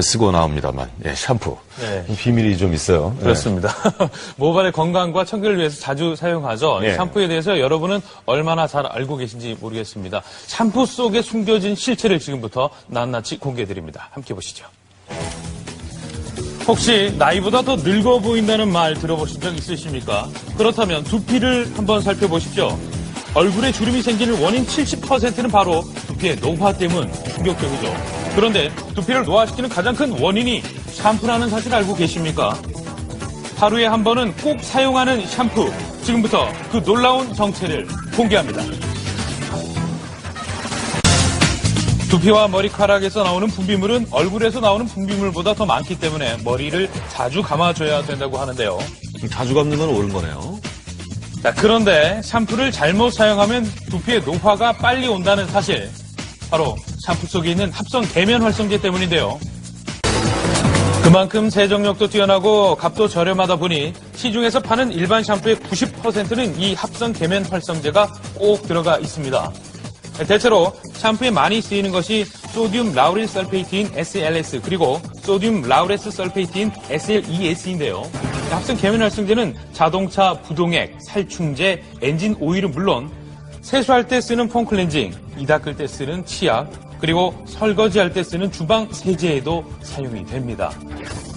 쓰고 나옵니다만 예, 샴푸 네. 비밀이 좀 있어요. 예. 그렇습니다. 모발의 건강과 청결을 위해서 자주 사용하죠. 이 예. 샴푸에 대해서 여러분은 얼마나 잘 알고 계신지 모르겠습니다. 샴푸 속에 숨겨진 실체를 지금부터 낱낱이 공개해드립니다. 함께 보시죠. 혹시 나이보다 더 늙어 보인다는 말 들어보신 적 있으십니까? 그렇다면 두피를 한번 살펴보십시오. 얼굴에 주름이 생기는 원인 70%는 바로 두피의 노화 때문 충격적이죠. 그런데 두피를 노화시키는 가장 큰 원인이 샴푸라는 사실 알고 계십니까? 하루에 한 번은 꼭 사용하는 샴푸. 지금부터 그 놀라운 정체를 공개합니다. 두피와 머리카락에서 나오는 분비물은 얼굴에서 나오는 분비물보다 더 많기 때문에 머리를 자주 감아줘야 된다고 하는데요. 자주 감는 건 옳은 거네요. 자, 그런데 샴푸를 잘못 사용하면 두피의 노화가 빨리 온다는 사실. 바로 샴푸 속에 있는 합성 계면 활성제 때문인데요. 그만큼 세정력도 뛰어나고 값도 저렴하다 보니 시중에서 파는 일반 샴푸의 90%는 이 합성 계면 활성제가 꼭 들어가 있습니다. 대체로 샴푸에 많이 쓰이는 것이 소듐 라우릴 설페이트인 SLS 그리고 소듐 라우레스 설페이트인 SLES인데요. 합성 계면 활성제는 자동차 부동액, 살충제, 엔진 오일은 물론 세수할 때 쓰는 폼 클렌징, 이 닦을 때 쓰는 치약, 그리고 설거지할 때 쓰는 주방 세제에도 사용이 됩니다.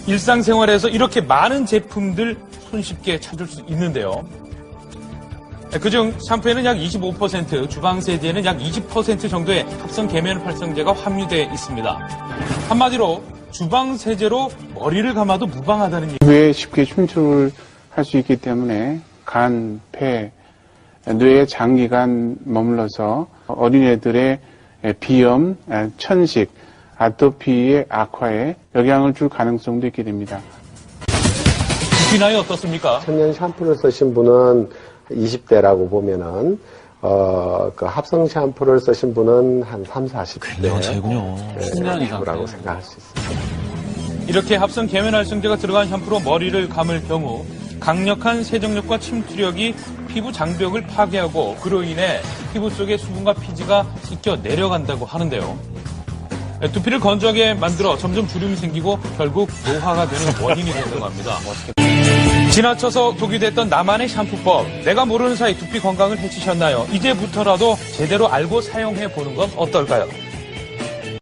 일상생활에서 이렇게 많은 제품들 손쉽게 찾을 수 있는데요. 그중 샴푸에는 약 25%, 주방 세제에는 약 20% 정도의 합성 계면 활성제가 함유되어 있습니다. 한마디로 주방 세제로 머리를 감아도 무방하다는 얘기. 뇌에 쉽게 침투를 할수 있기 때문에 간, 폐, 뇌에 장기간 머물러서 어린애들의 비염, 천식, 아토피의 악화에 영향을 줄 가능성도 있게 됩니다. 두피 나이 어떻습니까? 천년 샴푸를 쓰신 분은 20대라고 보면은 어, 그 합성 샴푸를 쓰신 분은 한 3, 40대. 굉장한 차이군요. 10년 이상. 라고 생각할 수 있습니다. 이렇게 합성 계면 활성제가 들어간 샴푸로 머리를 감을 경우 강력한 세정력과 침투력이 피부 장벽을 파괴하고 그로 인해 피부 속의 수분과 피지가 씻겨 내려간다고 하는데요. 두피를 건조하게 만들어 점점 주름이 생기고 결국 노화가 되는 원인이 된다고 합니다. 지나쳐서 독이 됐던 나만의 샴푸법. 내가 모르는 사이 두피 건강을 해치셨나요? 이제부터라도 제대로 알고 사용해 보는 건 어떨까요?